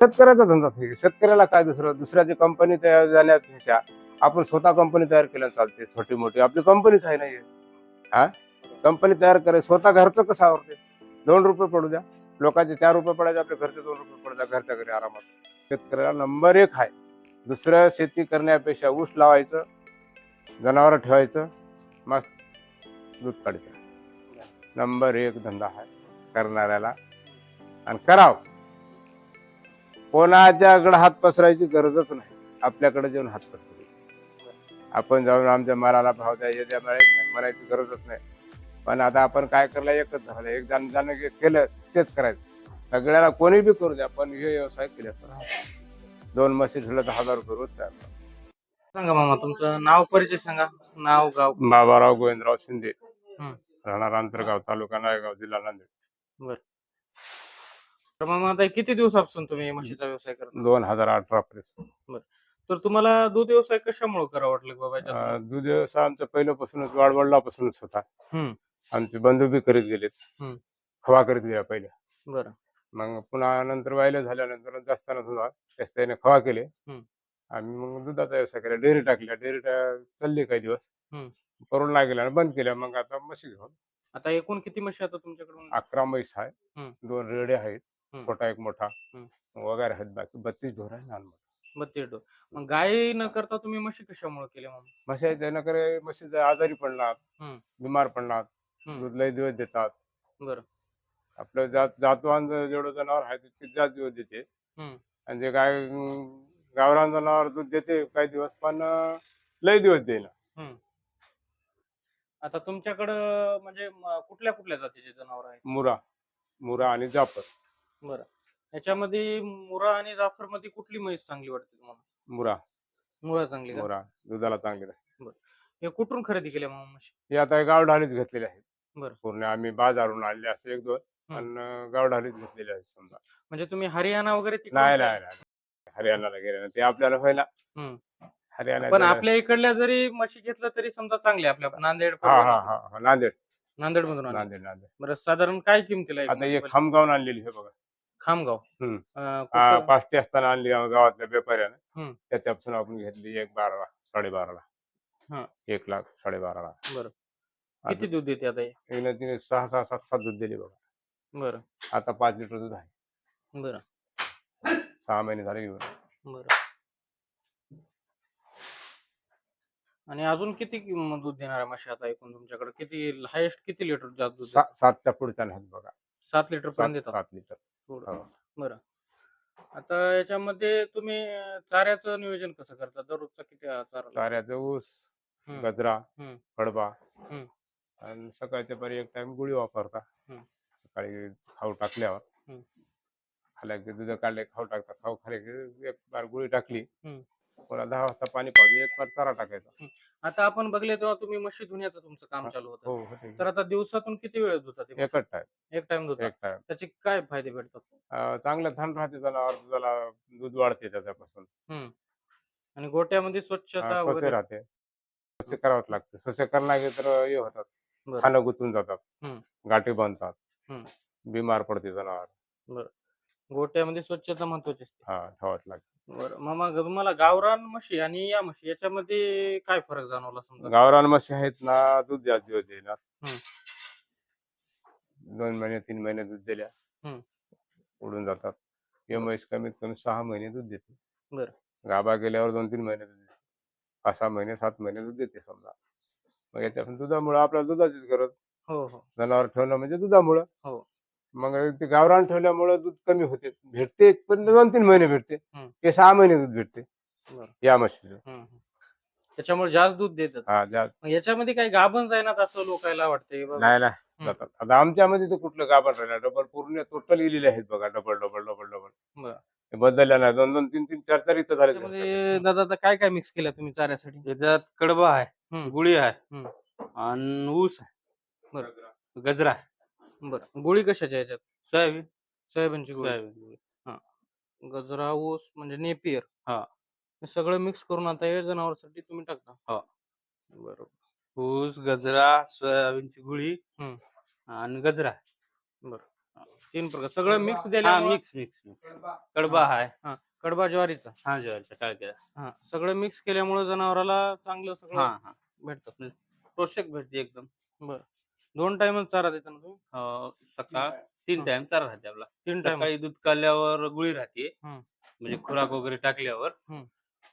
शेतकऱ्याचा धंदा शेतकऱ्याला काय दुसरं दुसऱ्याची कंपनी तयार झाल्यापेक्षा आपण स्वतः कंपनी तयार केल्या चालते छोटी मोठी. आपली कंपनीच आहे नाही हा? कंपनी तयार करे स्वतः घरचं कसं आवडते दोन रुपये पडू द्या. लोकांचे चार रुपये पडायचे आपल्या घरचे दोन रुपये पडू द्या घरच्या घरी आरामात. शेतकऱ्याला नंबर एक आहे. दुसरं शेती करण्यापेक्षा ऊस लावायचं जनावरं ठेवायचं मस्त दूध काढायचं. नंबर एक धंदा आहे करणाऱ्याला. आणि करावं. कोणाच्याकडे हात पसरायची गरजच नाही. आपल्याकडे जेवण हात पसरायचे आपण जाऊन आमच्या मालाला भाव द्या हे द्या म्हणायचं गरजच नाही. पण आता आपण काय करलं एकच झालं. एक जण ज्यानं जे केलं तेच करायचं. सगळ्याला कोणी बी करू द्या पण हे व्यवसाय केल्याचं दोन म्हशी ठेवलं तर हजार तयार सांगा मामा तुमचं नाव परिचय सांगा. नाव गाव. बाबाराव गोविंदराव शिंदे. राहणार आंतरगाव तालुका नायगाव जिल्हा नांदेड. तर मामा आता किती दिवसापासून तुम्ही म्हशीचा व्यवसाय करता दोन हजार अठरा पर्यंत तर तुम्हाला दूध व्यवसाय कशामुळे करावं वाटलं बाबा याच्यात? अं, दूध व्यवसाय आमचा पहिल्यापासूनच वाडवडिलापासूनच होता. हम्म. आमचे बंधू बी करीत गेलेत. हम्म. खवा करीत गेल्या पहिले. बरं. मग पुन्हा नंतर वायलं झाल्यानंतर जास्त सुद्धा त्याने खवा केले. हम्म. आम्ही मग दुधाचा व्यवसाय केला. डेअरी टाकल्या. डेअरी चालली काही दिवस. हम्म. करून लागेल आणि बंद केल्या. मग आता म्हशी घेऊन. आता एकूण किती म्हशी आता तुमच्याकडून? अकरा म्हैस आहे हम्म. दोन रेडे आहेत. हम्म. छोटा एक मोठा हम्म. वगैरे आहेत बाकी बत्तीस ढोर आहे लहान मोठा. बत्तीस डोस मग गाय न करता तुम्ही म्हशी कशामुळे केल्या मामा म्हशी त्यानं करे म्हशी आजारी पडणार हम्म. बिमार पडणार हम्म. दूध लई दिवस देतात. बरं. आपलं जात जातवान जेवढं जनावर आहे तितके जास्त दिवस देते. हम्म. आणि जे गाय अं, गावरान जनावर दूध देते काही दिवस पण अं, लई दिवस देईना. आता तुमच्याकडं म्हणजे म- कुठल्या कुठल्या जातीचे जनावर आहेत? मुरा. मुरा आणि जाफर. बरं. याच्यामध्ये मुरा आणि जाफरमध्ये कुठली म्हैस चांगली वाटते तुम्हाला? मुरा. मुरा चांगली का? मुरा. दुधाला चांगले. हे कुठून खरेदी केल्या मामा म्हशी? हे आता गावढालीच घेतलेले आहेत. बरं. पूर्ण आम्ही बाजारून आणले असते एक दोन हम्म. आणि गावढालीच घेतलेले आहेत समजा. म्हणजे तुम्ही हरियाणा वगैरे तिकडून नाही काय- नाही नाही. हरियाणाला गेले ना ते आपल्याला व्हायला. हम्म. हरियाणा पण आपल्या इकडल्या जरी म्हशी घेतलं तरी समजा चांगले आपल्या नांदेड हा हा हा हा. नांदेड. नांदेड मधून. नांदेड नांदेड. बरं साधारण काय किमतीला एक आता म्हशी एक? खामगावून आणलेली हे बघा. खामगाव. हम्म. अं, आ, कुठं? पाचटे असताना आणली गावातल्या व्यापाऱ्यानं. हम्म. त्याच्यापासून आपण घेतली एक बारा साडेबाराला. हा. एक लाख साडेबाराला. बरं. किती दूध देते आता हे? एकनं तिने सहा सहा सात सात दूध दिली बघा. बरं. आता पाच लिटर दूध आहे. बरं. सहा महिने झाले घेऊन. बरं. आणि अजून किती दूध देणार म्हशी आता एकूण तुमच्याकडे? किती हायेस्ट किती लिटर जास्त दूध देतात? सा- सातच्या पुढच्या बघा. सात लिटर पर्यंत सात देतात. सात लिटर. थोडं. हो. बरं आता याच्यामध्ये तुम्ही चाऱ्याचं नियोजन कसं करता दररोजचा किती चारा लागतो? चाऱ्याचं ऊस हम्म. गजरा हम्म. हम्म. आणि सकाळच्या परी एक टाइम गुळी वापरता हम्म. सकाळी खाऊ टाकल्यावर हम्म. खाल्या की दूध काढले खाऊ टाकता खाऊ खाले की एक बार गुळी टाकली हम्म. पुन्हा दहा वाजता पाणी पाजून एक बार चारा टाकायचा. आता आपण बघले तेव्हा तुम्ही म्हशी धुण्याचं तुमचं काम. चालू होतं. हो होते. तर आता दिवसातून किती वेळ म्हशी? एकच टाइम. एक टाइम धुतात. एक टाइम. त्याचे काय फायदे भेटतात? चांगलं थंड राहते जनावर दुधाला दूध वाढते त्याच्यापासून. आणि गोट्यामध्ये स्वच्छता स्वच्छ वगैरे? राहते. स्वच्छ करावंच लागतं. स्वच्छ करणार तर हे होतात. बरं. खाणं गुंतून जातात. हम्म. गाठी बांधतात. हम्म. बिमार पडते जनावर. गोट्यामध्ये स्वच्छता महत्वाची असते. हा ठेवावंच लागतं. बरं मामा ग- तुम्हाला गावरान म्हशी आणि या म्हशी याच्यामध्ये काय फरक जाणवला समजा? गावरान म्हशी आहेत ना दूध जास्त दिवस देणार हम्म. दोन महिने तीन महिने दूध दिल्या. हम्म. उडून जातात. हे म्हैस कमीत कमी सहा महिने दूध देते. बरं. गाभा गेल्यावर दोन तीन महिने दूध देते. पाच सहा महिने सात महिने दूध देते समजा. मग याच्यापासून दुधामुळं आपल्याला दुधाचीच गरज. हो हो. जनावर ठेवणं म्हणजे दुधामुळं. हो. मग ते गावरान ठेवल्यामुळं दूध कमी होते. भेटते पण दोन तीन महिने भेटते. हम्म. हे सहा महिने दूध भेटते. बरं. या म्हशीचं. हम्म. त्याच्यामुळे जास्त दूध देतात. हा जास्त. मग याच्यामध्ये काही गाभण जाईनात असं लोकायला वाटतंय बाबा. नाही नाही. जातात. आता आमच्यामध्ये तर कुठलं गाभण राहिलं डबल पूर्ण टोटल गेलेले आहेत बघा. Double double double double. बरं. हे बदलल्या नाही. दोन दोन तीन तीन चार चार इथं झाले त्याच्यामध्ये दादा आता काय काय मिक्स केलं तुम्ही चाऱ्यासाठी? त्याच्यात कडबा आहे हम्म. गुळी आहे हम्म. आणि ऊस आहे. बरं. गजरा. आहे बरं. गोळी कशाच्या याच्यात सोयाबीन. सोयाबीनची गोळी. सोयाबीन गजरा ऊस म्हणजे नेपियर. हा. हे सगळं मिक्स करून आता हे जनावरांसाठी तुम्ही टाकता. हा. बरोबर. ऊस गजरा सोयाबीनची गुळी हम्म. आणि गजरा. तीन प्रकार. सगळं मिक्स हा दिल्या मिक्स मिक्स मिक्स. कडबा आहे कडबा ज्वारीचा. हा ज्वारीचा. टाळक्या हा. सगळं मिक्स केल्यामुळे जनावराला चांगलं हा सगळं हा. भेटतं. पोषक भेटते एकदम. बरं. दोन टाइम चारा देता ना तुम्ही? अं, सकाळ तीन हा. टाइम चारा राहते आपला. तीन टाइम सकाळी दूध काढल्यावर गुळी राहते. हम्म. म्हणजे खुराक वगैरे टाकल्यावर. हम्म.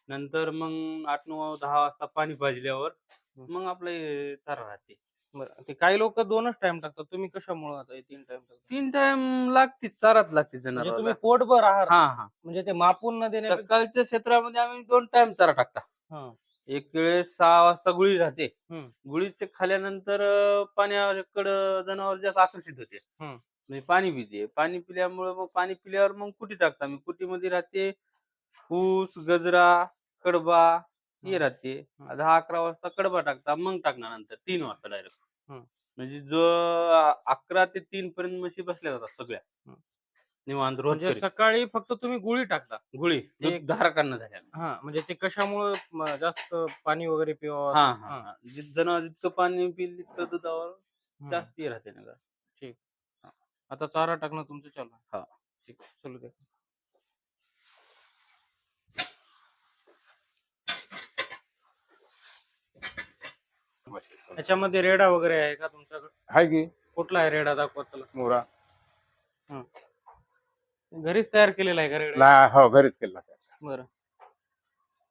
नंतर मग आठ नऊ दहा वाजता पाणी पाजल्यावर हम्म. मग आपले चारा राहते. बरं. ते काही लोक दोनच टाइम टाकतात. तुम्ही कशामुळे आता हे तीन टाइम टाकता? तीन टाइम लागते चाराच लागते म्हणजे जनावर तुम्ही पोटभर आहार हा हा. म्हणजे ते मापून न देण्यापेक्षा सकाळच्या क्षेत्रामध्ये आम्ही दोन टाइम चारा टाकता. हा. एक वेळेस सहा वाजता गुळी राहते हम्म. गुळीचे खाल्यानंतर अं, पाण्याकडं जनावर जास्त आकर्षित होते हम्म. म्हणजे पाणी पिते पाणी पिल्यामुळे मग पाणी पिल्यावर मग कुटी टाकता मी कुटीमध्ये राहते ऊस गजरा कडबा हे हम्म. राहते हम्म. दहा अकरा वाजता कडबा टाकता मग टाकणार नंतर तीन वाजता डायरेक्ट हम्म. म्हणजे जो अकरा ते तीन पर्यंत म्हशी बसल्या जातात सगळ्या हम्म. निवांत रोज म्हणजे सकाळी फक्त तुम्ही गुळी टाकता. गुळी ते एक- धारा काढणं झाल्या हा म्हणजे ते कशामुळे जास्त पाणी वगैरे पिवा हा हा हा. जित- जनावर जितकं पाणी पिईल तितकं दुधावर हम्म. जास्त हे राहते ना आता चारा टाकणं तुमचं चालू आहे. हा. ठीक चलू दे याच्यामध्ये रेडा वगैरे आहे का तुमच्याकडे? हाय की. कुठला आहे रेडा दाखवा चला. मोरा. घरीच तयार केलेला आहे का रेडा? ला हो घरीच केला बरं.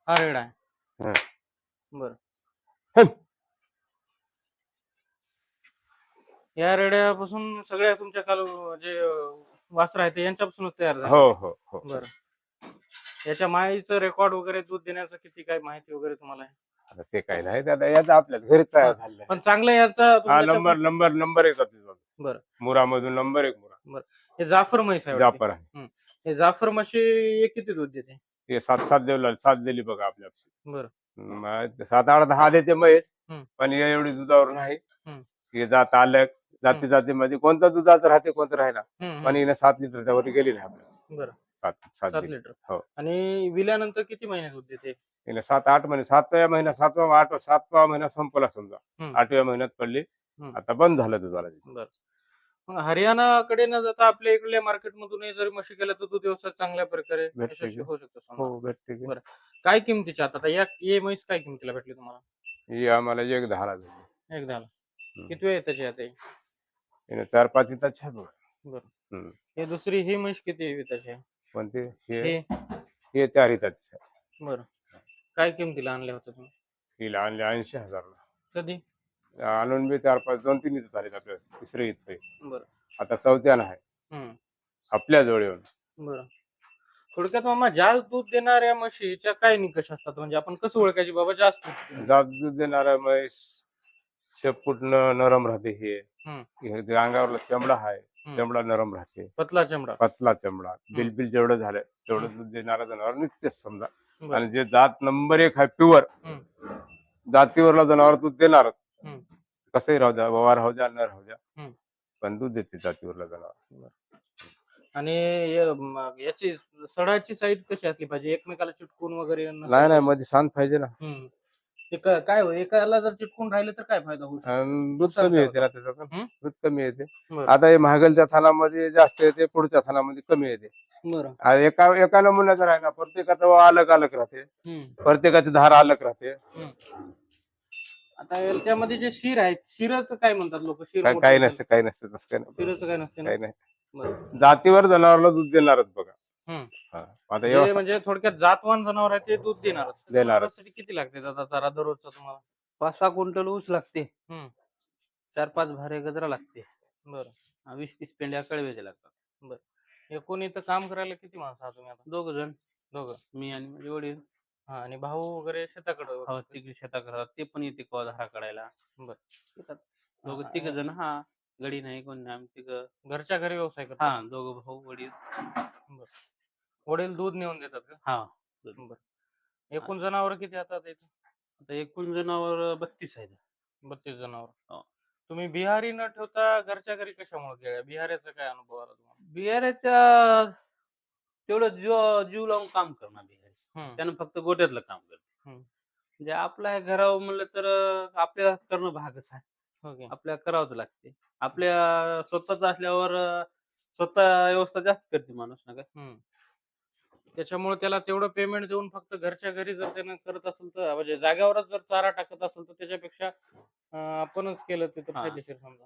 हा रेडा आहे. बरं. हं. या रेड्यापासून सगळ्या तुमच्या काल जे वासर आहे ते यांच्यापासूनच तयार झाले. हो हो हो. बरं. याच्या माईचं रेकॉर्ड वगैरे दूध देण्याचं किती काय माहिती वगैरे तुम्हाला आहे? आता ते काही नाही दादा याचं आपल्याच घरीच तयार आहे. पण चांगलं याचा हा तुमच्या नंबर नंबर नंबर एक होता बरं. मुरा मधून नंबर एक मुरा. हे जाफर म्हैस आहे वाटते. जापर आहे हे जाफर म्हशी एक किती दूध देते ते सात सात देऊ सात दिली बघा आपल्या बरं मग सात आठ दहा देते म्हैस हम्म. पण हे एवढी दुधावर नाही हम्म. हे जात आलं जाती जातीमध्ये कोणतं दुधाचं राहते कोणतं राहिला हम्म, पण हिने सात लिटरच्या वर गेली हम्म. बरं सात सात सात दिली. लिटर हो. आणि विल्यानंतर किती महिने दूध देते हिने सात आठ महिने सातव्या महिना सातवा आठवा सातवा महिना संपला समजा हम्म. आठव्या महिन्यात पडली हम्म. आता बंद झालं दुधाला बर मग हरियाणाकडे न जाता आपल्या इकडल्या मार्केटमधून जरी म्हशी केल्या तर दूध व्यवसाय चांगल्या प्रकारे भेटते यशस्वी? होऊ शकतो समजा. हो भेटते की. बरं. काय किमतीच्या आता आता या ये म्हैस काय किमतीला भेटली तुम्हाला? ही आम्हाला एक दहाला दिली एक दहाला किती वेळ त्याची आता ही? हिने चार पाच इथं. हम्म. हे दुसरी ही म्हैस किती आहे त्याची पण ते हे? हे. हे चार इथं बरं. काय किमतीला आणल्या होत्या तुम्ही? हिला आणले ऐंशी हजारला. कधी? आणून बी चार पाच दोन तीन इथं झाले आपल्या तिसरे इथं बरं. आता चौथ्यानं आहे. हम्म. आपल्या जवळ येऊन. बरं. थोडक्यात मामा जास्त दूध देणाऱ्या म्हशीच्या काय निकष असतात? म्हणजे आपण कसं ओळखायची? बाबा जास्त दूध देणार? जात दूध देणारा म्हैस शेपूट न- नरम राहते हे. हम्म. हे जे अंगावरला चमडा आहे हम्म. चमडा नरम राहते. पतला चमडा. पतला चमडा. बिलबिल जेवढं झालं तेवढं दूध देणारा जनावर निघतेच समजा. बरं. आणि जे जात नंबर एक आहे प्युअर हम्म. जातीवरला जनावर दूध देणार हम्म. कसंही राहू द्या व्यवहार राहू द्या न राहू द्या. पण दूध देते जातीवरला जनावर आणि य- याची सडाची साईड कशी असली पाहिजे? एकमेकाला चिटकून वगैरे नाही नाही मध्ये शांत पाहिजे ना. हम्म. ते क- काय हो एकाला जर चिटकून राहिले तर काय फायदा होऊ शकतो? अन दूध कमी येते ना? दूध कमी येते. बरं. आता हे महागलच्या थानामध्ये जास्त येते पुढच्या थानामध्ये कमी येते. बरं. आ, एका एका नमुन्याचं ना प्रत्येकाचं अलग अलग राहते. हम्म. प्रत्येकाची धार अलग राहते. आता याच्यामध्ये जे शिर आहेत शिरच काय म्हणतात लोक? शिर काय- काही. नसतं काही नसतं तसं काही नाही. शिरचं काय नसते ना? काही नाही. बरं. जातीवर जनावरला दूध देणारच बघा. हम्म. हा. आता जे व्यवस्था म्हणजे थोडक्यात जातवान जनावर आहे ते दूध देणारच. देणारच. जनावरांसाठी किती लागते दादा? चारा दररोजचा तुम्हाला? पाच सहा क्विंटल ऊस लागते. हम्म. चार पाच भारे गजरा लागते. बरं. हा, वीस तीस पेंड्या कळव्याच्या लागतात. एकूण इथं काम करायला किती माणसं आहात तुम्ही आता? दोघ जण. दोघं. मी आणि माझे वडील. हा आणि भाऊ वगैरे शेताकडे हो तिकडे शेता करतात ते पण येते कवा धारा काढायला. बर. येतात. दोघं तिघ जण हा गडी नाही कोण नाही. आम्ही तिघ. घरच्या घरी व्यवसाय करतात? हा दोघं भाऊ वडील. वडील दूध नेऊन देतात का? हा. एकूण जनावर किती आता इथं आता एकूण जनावर बत्तीस आहेत. बत्तीस जनावर. हो. तुम्ही बिहारी न ठेवता घरच्या घरी कशामुळे केल्या बिहारीचा काय अनुभव आला तुम्हाला? बिहाराच्या तेवढं जीव जीव लावून काम करणार बिहारी. त्यानं फक्त गोट्यातलं काम करत. म्हणजे आपल्या घरावर म्हणलं तर आपल्याला करणं भागच आहे. ओके आपल्याला करावंच लागते. आपल्या स्वतःच असल्यावर स्वतः व्यवस्था जास्त करते माणूस ना काय. त्याच्यामुळे त्याला तेवढं पेमेंट देऊन फक्त घरच्या घरी जर त्यानं करत असेल तर म्हणजे जाग्यावरच जर चारा टाकत असेल तर त्याच्यापेक्षा आपणच केलं ते तर हा. फायदेशीर समजा.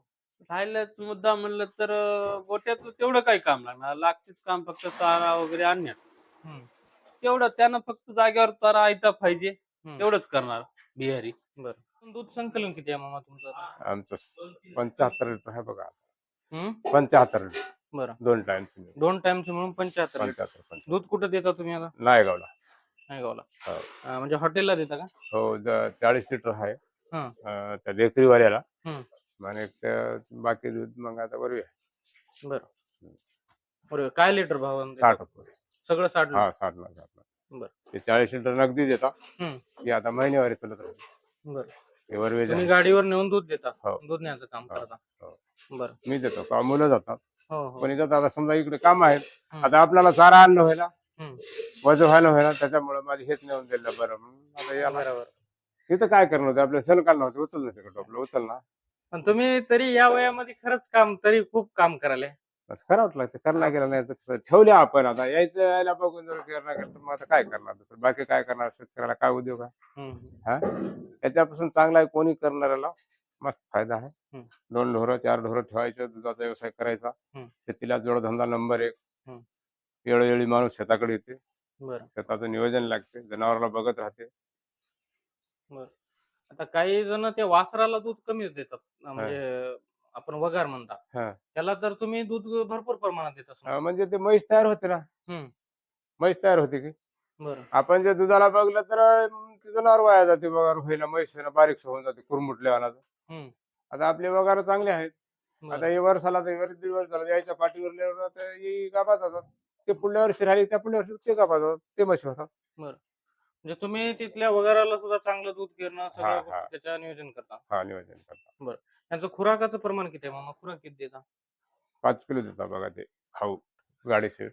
राहिल्याच मुद्दा म्हणलं तर गोट्याचं तेवढं काही काम लागणार. लागतेच काम फक्त चारा वगैरे आणण्यात. तेवढं त्यानं फक्त जागेवर चारा आयता पाहिजे हम्म. तेवढंच करणार बिहारी. दूध संकलन किती आहे मामा तुमचं आता? आमचं पंच्याहत्तर लिटर आहे बघा. हम्म? पंच्याहत्तर लिटर. बरं. दोन टाइम दोन टाइमचे म्हणून पंच्याहत्तर लिटर. पंच्याहत्तर पंच्याहत्तर. दूध कुठं देता तुम्ही आता? नायगावला. नायगावला. हो. अं, म्हणजे हॉटेलला देता का? हो ज- चाळीस लिटर आहे. हा. अं, त्या बेकरीवाल्याला. हम्म. आणि त्या बाकी दूध मग आता बरोबर बरं. बरं काय लिटर भाव साठ रुपये. सगळं साठ हा साठ ला साठ बरं. ते चाळीस लिटर नगदी देता. की आता महिन्यावारी चालत राहते बरं. वरवेज तुम्ही. गाडीवर नेऊन दूध देता. हो. दूध न्यायचं काम हो. करता. हो. बरं. मी देतो. का मुलं जातात? पण इथं आता समजा इकडे काम आहेत. आता आपल्याला चारा आणणं व्हायला. वजन व्हायला व्हायला त्याच्यामुळे माझी हेच नेऊन दिलं बरं. म्हणून आता तिथं काय करणं होतं? आपलं सण काढणं होतं. उचल नव्हतं का आपलं. उचल ना पण तुम्ही तरी या वयामध्ये खरंच काम तरी खूप काम करायला. करावंच लागतं. करणं गेलं नाही तर ठेवले आपण. आता यायचं यायला बघून जर करणं गेलं तर मग आता काय करणार? दुसरं बाकी काय करणार? शेतकऱ्याला काय उद्योग आहे. हा त्याच्यापासून चांगला आहे कोणी करणाऱ्याला? मस्त फायदा आहे. दोन ढोरं चार ढोरं ठेवायचं दुधाचा व्यवसाय करायचा. शेतीला जोडधंदा नंबर एक. वेळोवेळी माणूस शेताकडे येते. शेताचं नियोजन लागते. जनावराला बघत राहते. आता काही जण ते वासराला दूध कमी देतात. म्हणजे आपण वगार म्हणता. हा. त्याला तर तुम्ही दूध भरपूर प्रमाणात देत असणार. अं, म्हणजे ते म्हैस तयार होते ना? हम्म. म्हैस तयार होते की? बरं. आपण जे दुधाला बघलं तर अं, ते जनावर वाया जाते वगार व्हायला म्हैस आहे ना बारीक होऊन जाते कुरमुटल्या हम्म. आता आपले वगार चांगले आहेत. बरं. आता हे वर्षाला तर वर दीड वर्ष झालं यायच्या पाठीवर आता ही गाभा जातात. ते पुढल्या वर्षी राहिली त्या पुढल्या वर्षी ते गाभा जातात ते म्हशी होतात. म्हणजे तुम्ही तिथल्या वगाराला सुद्धा चांगलं दूध घेणं हा, सगळ्या हा. गोष्टी त्याच्या नियोजन करता. हा नियोजन करतात त्यांचं खुराकाचं प्रमाण किती आहे? मामा खुराक किती देता? पाच किलो देतात बघा ते खाऊ गाडी सीट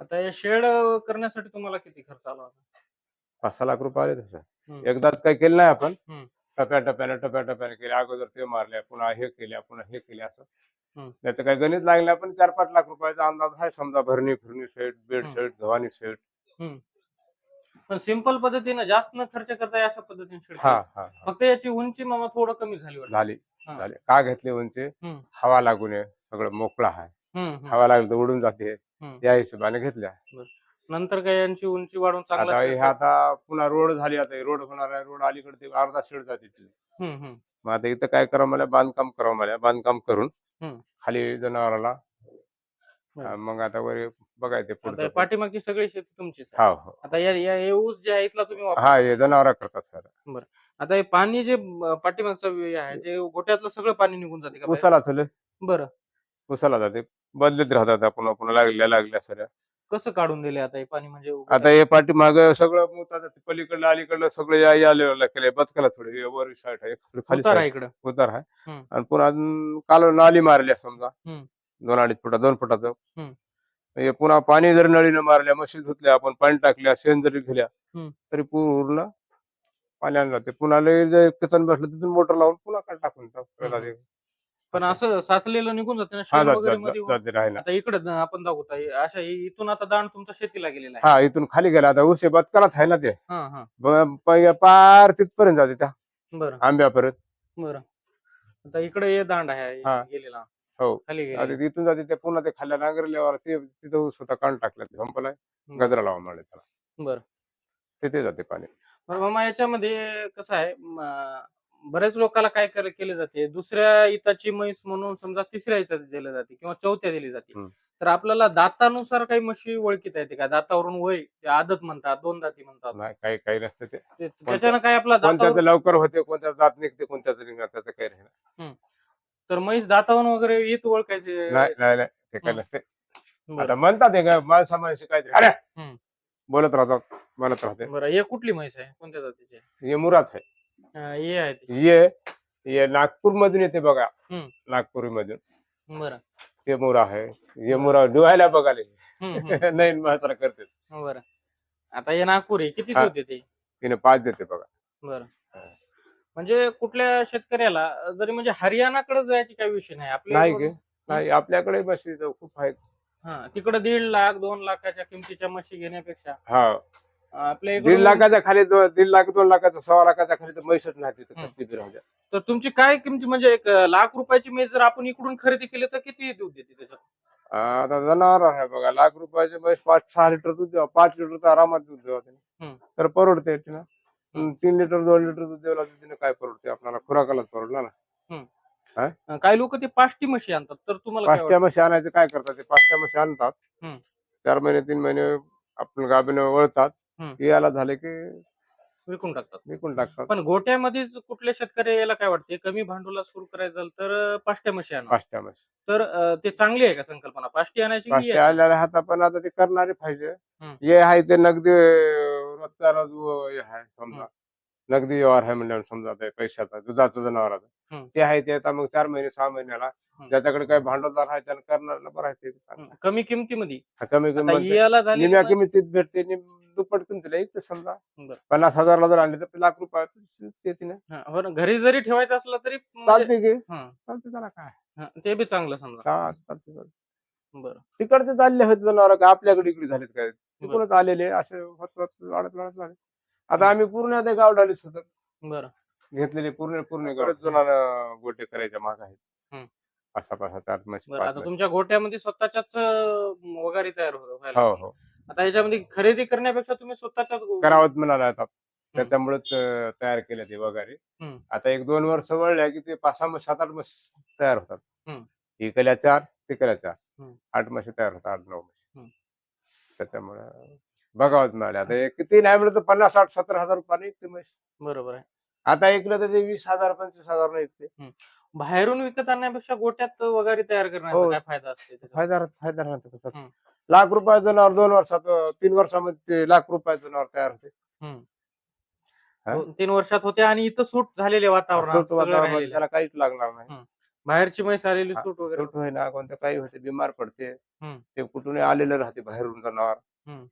आता हे शेड करण्यासाठी तुम्हाला किती खर्च आला होता? पाच सहा लाख रुपये आले तसं हम्म. एकदाच काही केलं नाही आपण. हम्म. टप्प्या टप्प्याने टप्प्या टप्प्याने केले अगोदर ते मारले पुन्हा हे केले पुन्हा हे केले असं. त्याचं काही गणित लागलं पण चार पाच लाख रुपयाचा अंदाज आहे समजा भरणी फिरणी सेट बेड हम्म. सेट गव्हाणी सेट पण सिंपल पद्धतीनं जास्त न खर्च करता अशा पद्धतीने शेड हा केलं. हा हा. फक्त याची उंची मामा थोडं कमी झाली वाटतं. झाली हा. झाली का घेतले उंचे हम्म. हवा लागू नये सगळं मोकळा आहे हम्म, हम्म. हवा लागली तर उडून जाते हम्म. त्या हिशोबाने घेतल्या नंतर काय यांची उंची वाढून चांगला आता शेड हे आता पुन्हा रोड झाली आता रोड होणार आहे रोड अलीकडे ते अर्धा शेड जाते तिथे. हम्म, हम्म. मग आता इथं काय करावं मला बांधकाम करावं मला बांधकाम करून हम्म. खाली जनावराला हा, मग आता वर बघायचे आता पाठीमागची सगळी शेती तुमचीच आहे. हा हो. आता या या हे ऊस जे आहे इथला तुम्ही वापर हा हे जनावर करतात सर. आता हे पाणी जे अं, पाठीमागचं हे आहे ते गोट्यातलं सगळं पाणी निघून जाते का बाहेर? उसाला चले. बरं. उसाला जाते. बदलत राहतात पुन्हा पुन्हा लागल्या लागल्या सऱ्या कसं काढून दिले आता हे पाणी म्हणजे आता हे पाठीमाग सगळं मुतात पलीकडलं अलीकडलं सगळं या या लेवलला केलंय. बदकाला थोडे वर साईड आहे खाली उतार आहे side इकडं. उतार आहे. हम्म. आणि पुन्हा अजून काल नाली मारल्या समजा. हम्म. दोन अडीच फुटा दोन फुटाचं. हम्म. हे पुन्हा पाणी जर नळीनं मारल्या म्हशी धुतल्या आपण पाणी टाकल्या शेण जरी हम्म. तरी पूर्ण पाण्यानं जाते. पुन्हा लय जर किचन बसलं तिथून मोटर लावून पुन्हा काय टाकून टाकू. हम्म. पण असं. साचलेलं निघून जाते ना हा शेण जात- वगैरे जात- मध्ये जात- जाते राहिला. आता इकडे आपण दाखवता अशा इ- इथून आता दाण तुमच्या शेतीला गेलेला आहे. हा इथून खाली गेला. आता उसे बदकालाच आहे ना ते. हा हा. ब- प- पार तिथपर्यंत जाते त्या. बरं. आंब्यापर्यंत. बरं. आता इकडे हे दांड आहे हा. गेलेला. हो. खाली आता तिथून जाते ते पुन्हा ते खाल्ल्या नांगरल्यावर ते तिथं ऊस होता काढून टाकलं ते संपलाय गजरा लावा म्हणले त्याला. बरं. तिथे जाते पाणी. बरं मामा याच्यामध्ये कसं आहे म, बऱ्याच लोकांना काय कर- केले जाते? दुसऱ्या इताची म्हैस म्हणून समजा तिसऱ्या इतात दिली जाते किंवा चौथ्या दिली जाते. हम्म. तर आपल्याला दातानुसार काही म्हशी ओळखीता येते का? दातावरून वय ते आदत म्हणतात दोन दाती म्हणतात. नाही काही काही नसते ते. ते- त्याच्यानं काय आपला कोणत्याचं लवकर होते कोणत्याच दात निघते कोणत्याचं निघणार त्याचं काही नाही. तर म्हैस दातावरून वगैरे येत ओळखायचे. नाही नाही नाही, ते काही हम्म. नसते. बरं. आता म्हणतात हे काय काहीतरी अरे! हम्म. बोलत राहतात म्हणत राहते. बरं हे कुठली म्हैस आहे? कोणत्या जातीची आहे? हे मुरात आहे. अं, हे आहे ती. ये ये नागपूर मधून येते बघा. हम्म. नागपुरी मधून बरं. ते मुरा आहे. हे मुरा डोहायला बघाले. हम्म, हम्म. नाही म्हातारा करते. बरं. आता हे नागपूर आहे. किती हा. होते ते तिने पाच देते बघा. बरं. म्हणजे कुठल्या शेतकऱ्याला जरी म्हणजे हरियाणाकडे जायची काही विषय नाही. नाही आपल्या गे नाही आपल्याकडे म्हशी तर खूप आहेत. हा तिकडे दीड लाख दोन लाखाच्या किमतीच्या म्हशी घेण्यापेक्षा. हा. आपल्या दीड इकडून लाखाच्या खाली दो- दीड लाख दोन लाखाचा सव्वा लाखाच्या खाली तर म्हैसच नाही तिथं हम्म. कसली बी राहू द्या. तर तुमची काय किमती म्हणजे एक लाख रुपयाची म्हैस जर आपण इकडून खरेदी केली तर किती दूध देते त्याचं आता जनावर आहे बघा लाख रुपयाचे म्हैस पाच सहा लिटर दूध द्यावं पाच लिटर तर आरामात दूध द्यावं हम्म. त्याने तर परवडते हम्म, तीन लिटर दोन लिटर दूध द्यावं लागतं तिने काय परवडते आपल्याला खुराकालाच परवडला ना. अं, काही लोक ते पाष्टी म्हशी आणतात तर तुम्हाला काय पाचट्या म्हशी आणायचे काय करतात? ते पाचट्या म्हशी आणतात. हम्म. चार महिने तीन महिने आपण गाभीने वळतात. हम्म. याला झाले की वाटतं? विकून टाकतात. विकून टाकतात. पण गोट्यामध्येच कुठल्या शेतकरी याला काय वाटते? कमी भांडवला सुरू करायचं झालं तर अं, पाष्ट्या म्हशी आणा. पाचट्या म्हशी. तर अं, ते चांगली आहे का संकल्पना? पाष्टी आणायची की पाचट्या याची? आलेल्या हात पण आता ते करणारे पाहिजे. हम्म. हे आहे ते नगदी व- हे आहे समजा नगदी व्यवहार आहे म्हणजे समजा ते पैशाचा दुधाचं जनावराचं हम्म. ते आहे ते आता मग चार महिने सहा महिन्याला. ज्याच्याकडे काही भांडवलदार आहे त्याला करणाऱ्याला बरं आहे ते कमी किमतीमध्ये. कमी आता किंमत याला झाली निम्या किमतीत भेटते नि- दुप्पट किमतीला एक समजा बरं. पन्नास हजारला जर आणले तर लाख रुपये ते तिने. हो ना, घरी जरी ठेवायचं असलं तरी म्हणजे- चालते की. हं, चालते त्याला काय. हं, ते बी चांगलं समजा. हा, चालते, चालते. बरं. तिकडचे चालले होते जनावर का आपल्याकडे इकडे झालेत काय? तिकडूनच आलेले असे होत होत वाढत वाढत वाढत आता आम्ही पूर्ण ते गाव डालीच होतो बरं घेतलेले पूर्ण पूर्ण गरज जणांना गोटे करायच्या माग आहेत हम्म. असा पासा चार बरं पाच आता. तुमच्या गोट्यामध्ये स्वतःच्याच अं, वगारी तयार हो- व्हायला हो. हो आता याच्यामध्ये खरेदी करण्यापेक्षा तुम्ही स्वतःच्याच गो- करावंच म्हणाला आता त्याच्यामुळेच अं, तयार केले ते वगैरे हम्म. आता एक दोन वर्ष वळल्या की ते पाच सहा म्हशी सात आठ म्हशी तयार होतात हम्म. इकल्या चार तिकल्या चार हम्म. आठ म्हशी तयार होतात आठ नऊ हम्म. त्याच्यामुळे बघावंच मिळाले. आता हे. किती नाही तर पन्नास साठ सत्तर हजार रुपयाने म्हशी. बरोबर आहे. आता ऐकलं तर ते वीस हजार पंचवीस हजार नाही बाहेरून विकत आणण्यापेक्षा गोट्यात वगारी तयार करण्याचा हो. काय फायदा असते त्याचा? फायदा फायदा राहतो त्याचा. हम्म. लाख रुपये जनावर दोन वर्षात अं, तीन वर्षामध्ये ते लाख रुपये जनावर तयार होते. हा? दोन- तीन वर्षात होते आणि इथं सूट झालेले वातावरण वातावरणामध्ये त्याला काहीच लागणार नाही. बाहेरची म्हैस आलेली हा, सूट वगैरे सूट होईना कोणतं काही होते बिमार पडते हम्म. ते कुठून आलेलं राहते बाहेरून जनावर हम्म.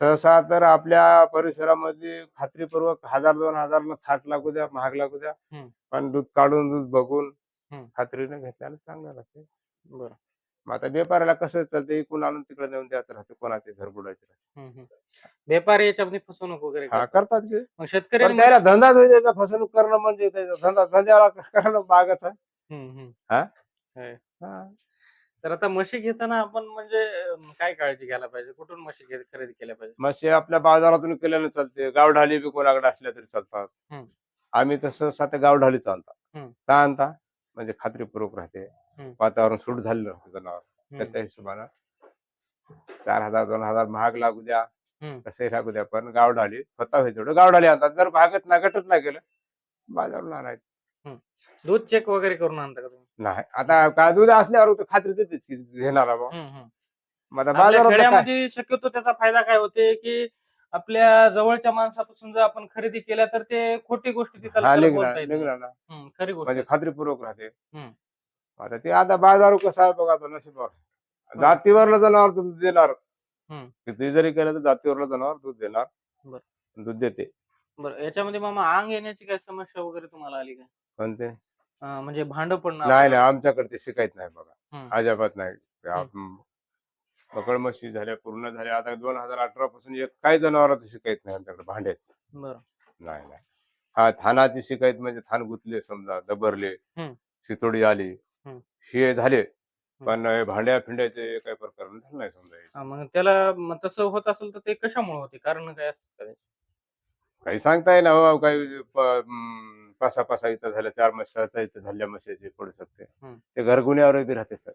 सहसा तर आपल्या परिसरामध्ये खात्रीपूर्वक हजार दोन हजार थाट लागू द्या महाग लागू द्या हम्म. पण दूध काढून दूध बघून हम्म. खात्रीने घेतल्यानं चांगलं राहते बरं मग आता व्यापाऱ्याला कसं चालते इकून आणून तिकडे नेऊन द्यायचं राहते कोणाचे घर बुडायचे राहते हम्म, हम्म. व्यापारी याच्यामध्ये फसवणूक वगैरे हा करतात. करतात ते मग शेतकरी पण त्याला त्याचा फसवणूक करणं म्हणजे त्याचा धंदा धंद्याला करणं भागच आहे हा? हा. तर आता म्हशी घेताना आपण म्हणजे अं, काय काळजी घ्यायला पाहिजे? कुठून म्हशी घे- खरेदी केल्या पाहिजे? मग आपल्या बाजारातून केल्यानं चालते. गावढाली बी कोणाकडे असल्या तरी चालतात. आम्ही तसं सात गावढाली चालतात. हम्म. का आणता? म्हणजे खात्रीपूर्वक राहते. वातावरण सूट झालेलं राहते जनावर. त्याच्या हिशोबानं चार हजार दोन हजार महाग लागू द्या. कसंही लागू द्या. पण गावढाली स्वतः होईल तेवढं गावढाली आणतात. जर भागत ना गटत नाही गेलं बाजारून आणायचं दूध चेक वगैरे करून आणता का तुम्ही? नाही. आता काय दूध असल्यावर तर खात्री देतेच की घेणारा बा. हम्म, हम्म. मग आता आपल्या बाजारात काय? खेड्यामध्ये शक्यतो त्याचा फायदा काय होते की आपल्या जवळच्या माणसापासून जर आपण खरेदी केल्या तर ते खोटी गोष्टी तिथं हा खरं निघणार बोलता येत नाही. निघणार ना. हम्म, खरी गोष्ट म्हणजे खात्रीपूर्वक राहते. हम्म. आता ते आता बाजार कसं आहे बघा आता नशिबावर. जातीवरलं जनावर दूध देणार. हम्म. किती जरी केलं तर जातीवरलं जनावर दूध देणार. दूध देते. बरं याच्यामध्ये मामा अंग येण्याची काय समस्या वगैरे तुम्हाला आली काय पण ते अं, म्हणजे भांड पडणं नाही नाही आमच्याकडे ते शिकायच नाही बघा. हम्म. अजिबात नाही. ते आप- पकड मशी झाल्या पूर्ण झाल्या. आता दोन हजार अठरा पासून एक काही जनावरात शिकायत नाही आमच्याकडे भांड्यात बरं. नाही नाही. हा थानाची शिकायत म्हणजे थान गुतले समजा दबरले हम्म. शितोडी आली हम्म. शिये झाले पण हे भांड्या फिंड्याचे काही प्रकार झाले नाही समजा हे. हा, मग त्याला तसं होत असेल तर ते कशामुळे होते? कारण काय असतं? काही सांगता येईना हो काही पासा पासा इथं झाल्या चार मशाचा इथं झाल्या मशाचे पडू शकते. ते घरगुन्यावर बी राहते सर.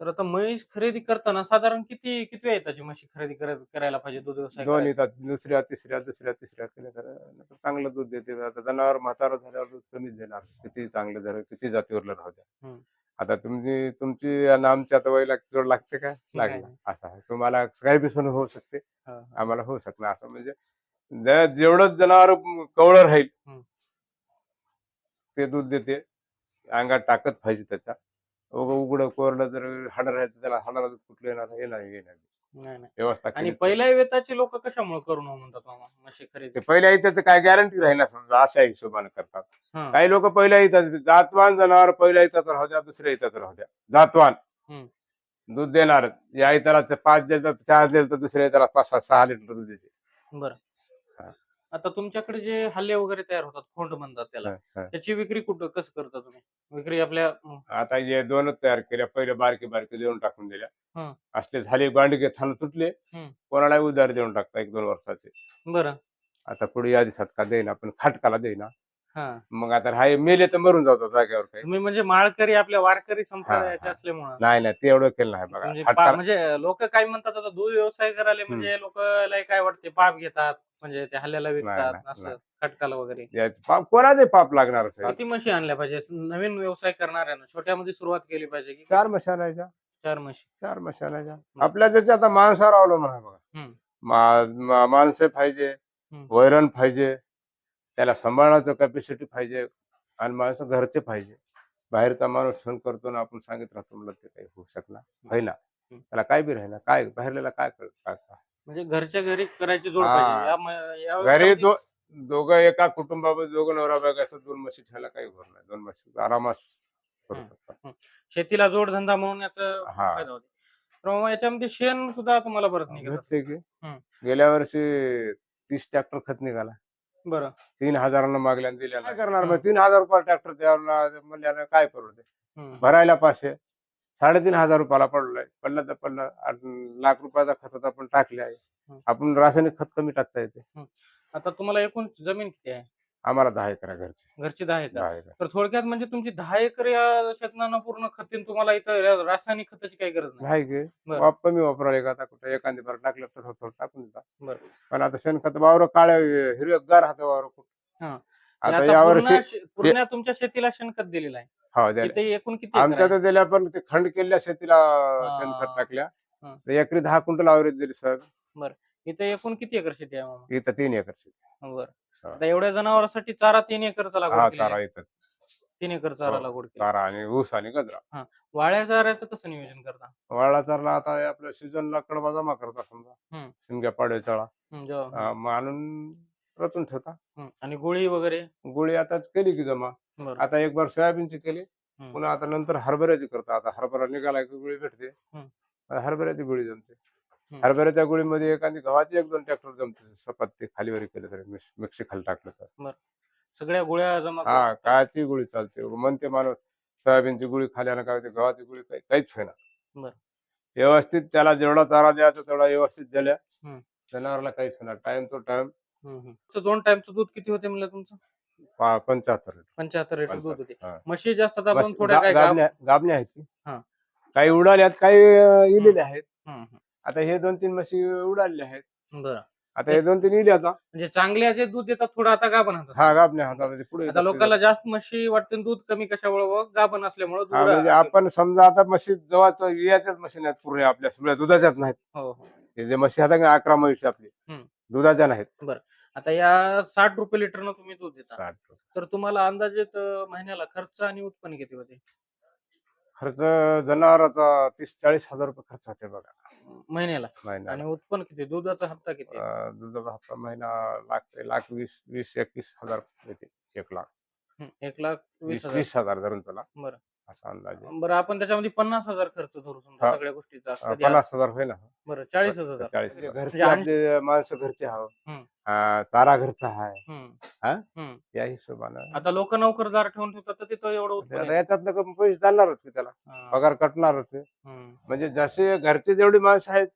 तर आता म्हैस खरेदी करताना साधारण किती किती वेळ त्याची म्हशी खरेदी करायला पाहिजे? दूध व्यवसाय दोन? येतात दुसऱ्या तिसऱ्या दुसऱ्या तिसऱ्या चांगलं दूध देते. आता जनावर म्हातारा झाल्यावर दूध कमीच देणार. किती चांगलं झालं किती जातीवरलं राहू द्या. आता तुमची तुमची आणि आमच्या आता वयला जोड लागते का? लागला. असं आहे. तुम्हाला काही बी सण होऊ शकते. हा, हा. आम्हाला होऊ शकणार असं म्हणजे जे- जेवढं जनावर कवळं राहील हम्म. ते दूध देते. अंगात टाकत पाहिजे त्याच्या उघड कोरडं जर हाड राहायचं त्याला हाडाला दूध कुठलं येणार? येणार येणार. नाही नाही. व्यवस्था आणि केली पहिल्या वेताची लोक कशामुळे करून म्हणतात मामा? खरेदी ते पहिल्या इथं काय गॅरंटी राहील ना समजा अशा हिशोबाने करतात हा. काही लोक पहिल्या येतात जातवान जनावर पहिल्या येतात राहू द्या दुसऱ्या येतात राहू द्या जातवान हम्म. दूध देणार या इतराला ते पाच द्यायचं चार द्यायचं दुसऱ्या इतराला पाच सहा सहा लिटर दूध देते बरं. आता तुमच्याकडे जे हल्ले वगैरे तयार होतात खोंड म्हणतात त्याला हा. त्याची विक्री कुठं कसं करता तुम्ही? विक्री आपल्या आता हे दोनच तयार केल्या पहिले बारके बारके देऊन टाकून दिल्या. हं. असले झाले गांडगे थान तुटले हं. कोणाला उधार देऊन टाकता एक दोन वर्षाचे. बरं. आता पुढे या दिवसात का देईना पण खाटकाला देईना. हा. मग आता हाय मेले तर मरून जातो जागेवर काही. तुम्ही म्हणजे माळकरी आपल्या वारकरी संप्रदायाचे हा. असल्यामुळं. नाही नाही ते एवढं केलं नाही बघा. म्हणजे पा- खाटकाला म्हणजे लोक काय म्हणतात आता दूध व्यवसाय करायला म्हणजे लोकला काय वाटते पाप घेतात म्हणजे ते हल्ल्याला विकतात नाही, असं नाही. खटकाला वगैरे या- पाप- कोणाचे पाप लागणार साहेब? किती म्हशी आणल्या पाहिजे नवीन व्यवसाय करणाऱ्यानं छोट्यामध्ये सुरुवात केली पाहिजे की चार मशानाच्या चार म्हशी चार मशानाच्या आपल्या त्याचे आता माणसावर अवलंबून आहे बघा हम्म. मा- मा- माणसं पाहिजे हम्म. वैरण पाहिजे त्याला सांभाळण्याचं कॅपॅसिटी पाहिजे आणि माणसं घरचे पाहिजे बाहेरचा माणूस फोन करतो ना आपण सांगित राहतो म्हणलं ते काही होऊ शकणार होईना हम्म. त्याला त्याला काय बी राहिना काय बाहेरल्याला काय कळ- काय काय? म्हणजे घरच्या घरी करायची जोड हा. पाहिजे या म- या घरी व्यवसायामध्ये- दो दोघं एका कुटुंबामध्ये दोघं नवरा बायका दोन म्हशी ठेवायला काही होत नाही दोन म्हशी आरामात करू हम्म. शकतात शेतीला जोडधंदा म्हणून याचा हा. फायदा होते तर मग याच्यामध्ये शेण सुद्धा तुम्हाला बरंच निघत असेल. भेटते की हम्म. गेल्या वर्षी तीस ट्रॅक्टर खत निघाला बरं तीन हजारांना मागल्याने दिल्या काय करणार मग हम्म. तीन हजार रुपये ट्रॅक्टर द्यायला म्हणल्यानं काय करू ते हम्म. भरायला पाचशे साडेतीन हजार रुपयाला पडलाय. पडला तर पडला आठ लाख रुपयाचा खत आपण टाकले आहे. आपण रासायनिक खत कमी टाकता येते. आता तुम्हाला एकूण जमीन किती आहे? आम्हाला दहा एकर आहे घरचे. घरची दहा एकर. दहा एकर. तर थोडक्यात म्हणजे तुमची दहा एकर या शेतनानं पूर्ण खतीन तुम्हाला इथं रा- रासायनिक खताची काही गरज नाही. की? बरं. वाप कमी वापरायला का आता कुठे एखादी बार टाकलं तर थोडं टाकून देतात बरं. पण आता शेणखत वावर काळ्या हिरवेगार हात वावर कुठं? हा. आता पूर्ण तुमच्या शेतीला शेणखत दिलेलं आहे. हो द्यायला. इथे एकूण किती एकर आमच्या आहे? तर दिल्या पण ते खंड केलेल्या शेतीला. शेणखत टाकल्या. हा. तर एकरी दहा क्विंटल आवरेज दिली सर इथे एकूण किती एकर शेती आहे मामा? इथं तीन एकर शेती बरं. हा. आता एवढ्या जनावरांसाठी चारा तीन एकरचा हा लागवड केलेला चारा आहे. इथं. तीन एकर चारा हो, लागवड केली. चारा आणि ऊस आणि गजरा. वाळ्या चाऱ्याचं कसं नियोजन करता? वाळा चारला आता हे आपल्या सीझनला कडबा जमा करता समजा. हम्म. शिमग्या पाडे चळा हं, जेव्हा- मग आणून रचून ठेवता. हं. आणि गोळी वगैरे? गोळी आता केली की जमा. बरं. आता एक बार सोयाबीनची केली. पुन्हा आता नंतर हरभऱ्याची करता. आता हरभरा निघाला की गोळी भेटते. आता हरभऱ्याची गोळी जमते. हम्म. हरभऱ्याच्या गोळीमध्ये एखादी गव्हाची एक दोन ट्रॅक्टर जमते. सपात ते खालीवरी केलं तरी मिक्स- मिक्सी खाली टाकलं तर. सगळ्या गोळ्या जमा हा करून- कायची गोळी चालते. म्हणते माणूस सोयाबीनची गोळी खाल्यानं काय होते? गव्हाची गोळी काही काहीच होईना. बरं. व्यवस्थित त्याला जेवढा चारा द्यायचा तेवढा व्यवस्थित दिल्या. हम्म. जनावरला काहीच होणार. टाइम तो टाइम. तुमचं दोन टाइमचं दूध किती होते म्हणलं तुमचं? पंच्याहत्तर पंच्याहत्तर लिटर दूध होते. हा. म्हशी जास्त आता आपण बस थोड्या गा- काय गाब- गाबण्या गाबण्या आहेत. की. हा. काही उडाल्यात काही अं, इलेल्या आहेत. हं, हं. आता हे दोन तीन म्हशी उडालेल्या आहेत. बरं. आता हे दोन तीन इले आता. म्हणजे चांगल्या जे दूध देतात थोडं आता गाभण हातात. हा गाबण्या हातामध्ये पुढे आता लोकांना जास्त म्हशी वाटते दूध कमी कशामुळे गाभण असल्यामुळे हा, म्हणजे आपण समजा आता म्हशी जवळ याच्याच म्हशी नाहीत पूर्ण आपल्या सगळ्या दुधाच्याच नाहीत. हो हो. हे जे म्हशी आता अकरा म्हशी आपली. हम्म. दुधाच्या नाहीत. आता या साठ रुपये लिटरनं तुम्ही दूध देता. साठ. तर तुम्हाला अंदाजित अं, महिन्याला खर्च आणि उत्पन्न किती होते? खर्च जनावराचा तीस चाळीस हजार रुपये खर्च होते बघा. महिन्याला. महिना आणि उत्पन्न किती? दुधाचा हप्ता किती? दुधाचा हप्ता महिना लाख ते लाख वीस वीस एकवीस हजार येते एक लाख. हं, एक लाख वीस वीस हजार. वीस हजार धरून तुला बरं. असा अंदाज आहे. बरं आपण त्याच्यामध्ये पन्नास हजार खर्च धरू समजा हा. सगळ्या गोष्टीचा अं, कधी पन्नास हजार होईल ना आ- बरं चाळीस हजार चाळीस म्हणजे घरचे आपले माणसं घरचे हम्म. अं, चारा घरचा आहे हं, हा? हं. या हिशोबानं आता लोक नोकरदार ठेवून ठेवतात तर तिथं एवढं उत्पन्न आता येतं. याच्यातनं कमी पैसे चालणारच की त्याला हा. पगार कटणारच आहे. हं, म्हणजे जसे घरचे जेवढी माणसं आहेत.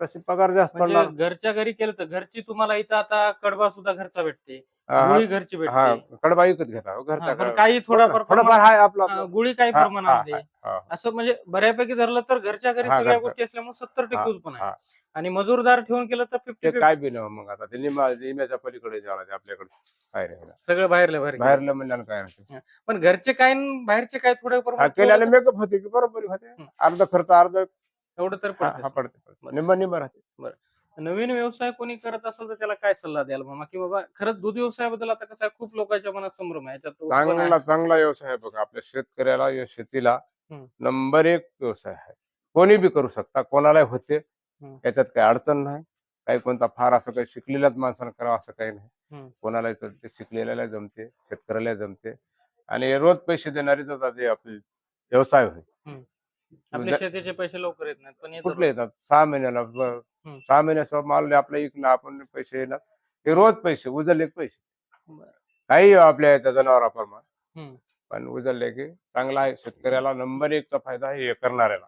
तसे पगार जास्त म्हणजे पडणार घरच्या घरी केलं तर घरची तुम्हाला इथं आता कडबा सुद्धा घरचा भेटते गुळी घरची हा भेटते कडबा विकत घेता. हो, हा, घरचा पण कडबा. काही थोडाफार थोडंफार प्रमाणात- आहे आपला हा, गुळी काही हा, प्रमाणामध्ये हा, हा, असं म्हणजे बऱ्यापैकी धरलं तर घरच्या घरी हा, सगळ्या घरचं. गोष्टी असल्यामुळे सत्तर हा, टक्के उत्पन्न हा. आहे आणि मजूरदार ठेवून केलं तर ते फिफ्टी काय बी नव्ह मग आता. ते निमा निम्याच्या पलीकडे जावं लागते आपल्याकडे. काय नाही. सगळं बाहेरल्या बाहेर बाहेरलं म्हणल्यानं काय नसते पण घरचे काय न बाहेरचे काय थोडे हा प्रमाणात मेकअप होते की बरोबर होते. हं. अर्ध खर्च अर्ध तर- तेवढं तर हा पडतं हा पडते पडते. निम्मा निम्मा राहते. नवीन व्यवसाय कोणी करत असेल तर त्याला काय सल्ला द्याल मामा की बाबा खरंच दूध व्यवसायाबद्दल आता कसं आहे खूप लोकांच्या मनात संभ्रम आहे याच्यात उत्पन्न आहे. चांगला चांगला व्यवसाय आहे बघा आपल्या शेतकऱ्याला या शेतीला. नंबर एक व्यवसाय आहे कोणी बी करू शकता कोणाला होते. याच्यात काही अडचण नाही काही कोणता फार असं काही शिकलेल्याच माणसानं करावं असं काही नाही हम्म. कोणाला जमते शिकलेल्याला जमते शेतकऱ्याला जमते आणि रोज पैसे देणारे तर जे आपले व्यवसाय होय आपल्या शेतीचे पैसे लवकर येत नाहीत पण येतात. कुठले येतात सहा महिन्याला ब-. सहा महिन्याचा माल आपला इकला आपण पैसे येणार हे रोज पैसे उजळले पैसे. काही आपल्या याच्या जनावराप्रमाणे. पण उजळले की चांगला आहे शेतकऱ्याला नंबर एकचा फायदा आहे हे करणाऱ्याला.